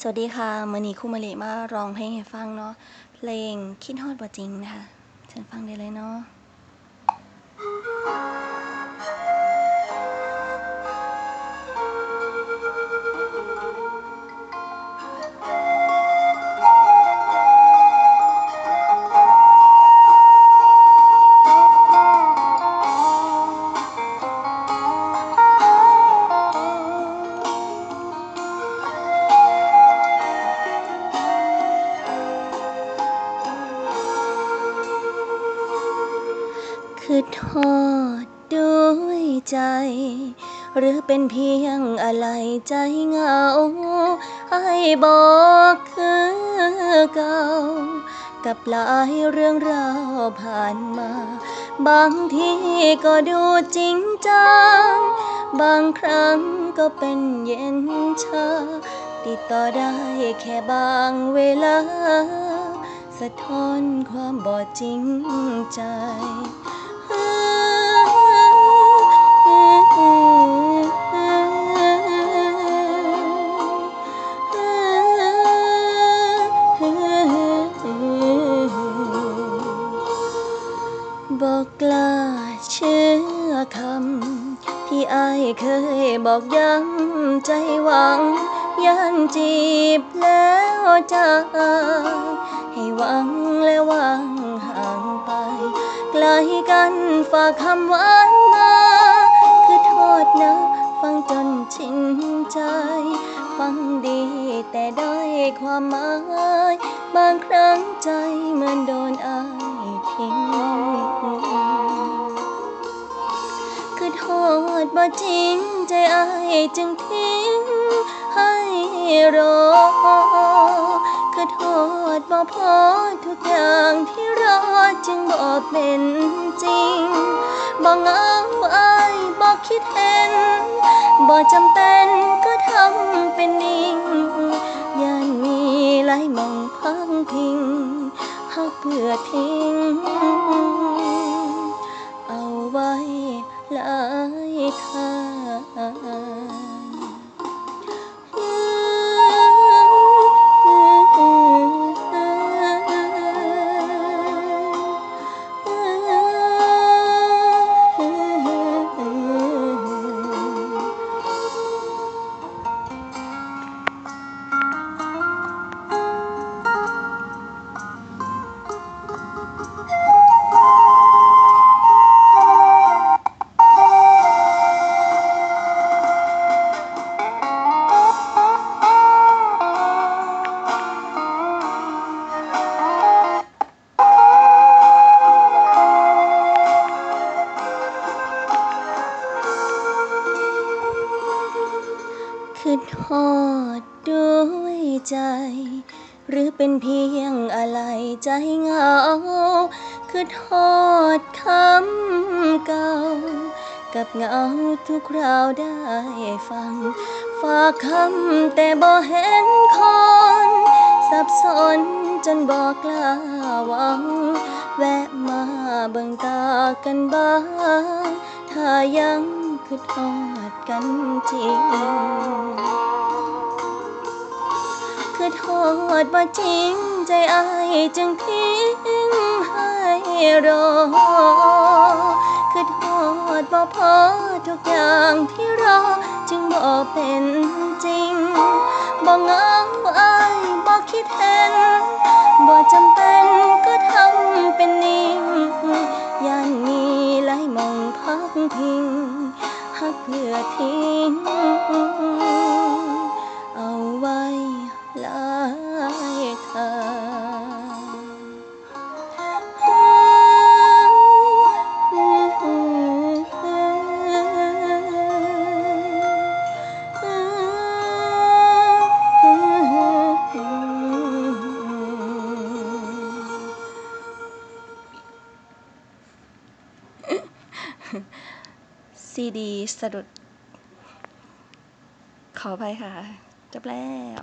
สวัสดีค่ะมือนีคุมาเลมาร้องเพลงให้ฟังเนาะเพลงคิดฮอดบ่จริงนะคะเชิญฟังได้เลยเนาะ คือทอดด้วยใจ หรือเป็นเพียงอะไรใจเหงาให้บอกคือเก่า กับหลายเรื่องราวผ่านมา บางทีก็ดูจริงจัง บางครั้งก็เป็นเย็นชา ติดต่อได้แค่บางเวลา สะท้อนความบอดจริงใจ บอกกล้าเชื่อคำ ที่อายเคยบอกย้ำใจหวังยันจีบแล้วจากให้หวังและวางหา ลกันฝากคำหวานมา คือโทษนะ ฟังจนชินใจ ฟังดีแต่ได้ความหมาย บางครั้งใจเหมือนโดนอายทิ้ง คือโทษบ่จริงใจอายจึงทิ้งให้รอ คือโทษบ่พอทุกอย่างที่ จึงบ่เป็นจริงบ่เหงาอายบ่คิดเห็นบ่จำเป็นก็ทำเป็นนิ่งย่านมีหลายมองพังพิงหักเพื่อทิ้ง เอาไว้หลายทาง ใจ หรือเป็นเพียงอะไรใจเหงา คือทอดคำเก่า กับเหงาทุกคราวได้ฟัง ฝากคำแต่บ่เห็นคนสับสนจนบอกกล้าหวัง แวะมาเบิ่งตากันบ้าง ถ้ายังคือทอดกันจริง อโทษบ่จริงใจอายจึงทิ้งให้รอคือโทษบ่พอทุกอย่างที่รอจึงบ่เป็นจริงบ่เงาอายบ่คิดเห็นบ่จำเป็นก็ทำเป็นนิ่งย่านมีหลายมองพักพิงหักเพื่อทิ้งเอ ซีดีสะดุด ขอไปค่ะ จบแล้ว